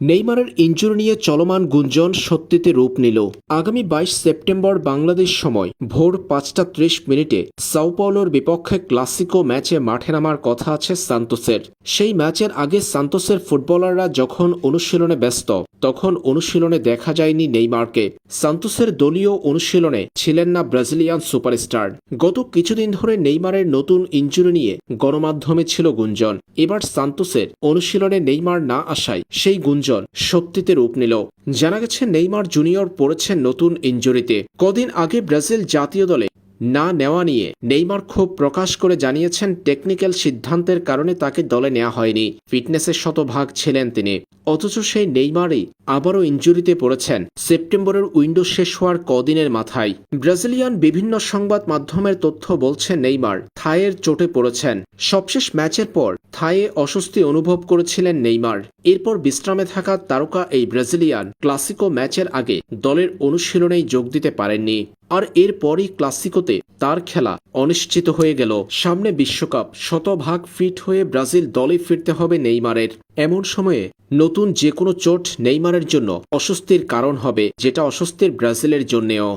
নেইমারের ইঞ্জুরি নিয়ে চলমান গুঞ্জন সত্যিতে রূপ নিল। আগামী বাইশ সেপ্টেম্বর বাংলাদেশ সময়, ভোর পাঁচটা ত্রিশ মিনিটে সাউপাওলোর বিপক্ষে ক্লাসিকো ম্যাচে মাঠে নামার কথা আছে সান্তোসের। সেই ম্যাচের আগে সান্তোসের ফুটবলাররা যখন অনুশীলনে ব্যস্ত তখন অনুশীলনে দেখা যায়নি নেইমারকে। সান্তোসের দলীয় অনুশীলনে ছিলেন না ব্রাজিলিয়ান সুপারস্টার। গত কিছুদিন ধরে নেইমারের নতুন ইনজুরি নিয়ে গণমাধ্যমে ছিল গুঞ্জন। এবার সান্তোসের অনুশীলনে নেইমার না আসায় সেই গুঞ্জন সত্যিতে রূপ নিল। জানা গেছে, নেইমার জুনিয়র পড়েছেন নতুন ইনজুরিতে কদিন আগে ব্রাজিল জাতীয় দলে না নেওয়া নিয়ে নেইমার ক্ষোভ প্রকাশ করে জানিয়েছেন টেকনিক্যাল সিদ্ধান্তের কারণে তাকে দলে নেওয়া হয়নি। ফিটনেসের শতভাগ ছিলেন তিনি। অথচ সেই নেইমারই আবারও ইঞ্জুরিতে পড়েছেন। সেপ্টেম্বরের উইন্ডো শেষ হওয়ার কদিনের মাথায়। ব্রাজিলিয়ান বিভিন্ন সংবাদ মাধ্যমের তথ্য বলছে নেইমার থায়ের চোটে পড়েছেন। সবশেষ ম্যাচের পর থায়ে অস্বস্তি অনুভব করেছিলেন নেইমার। এরপর বিশ্রামে থাকা তারকা এই ব্রাজিলিয়ান ক্লাসিকো ম্যাচের আগে দলের অনুশীলনেই যোগ দিতে পারেননি। আর এরপরই ক্লাসিকোতে তার খেলা অনিশ্চিত হয়ে গেল। সামনে বিশ্বকাপ শতভাগ ফিট হয়ে ব্রাজিল দলে ফিরতে হবে নেইমারের। এমন সময়ে নতুন যে কোনো চোট নেইমারের জন্য অস্বস্তির কারণ হবে, যেটা অস্বস্তির ব্রাজিলের জন্যেও।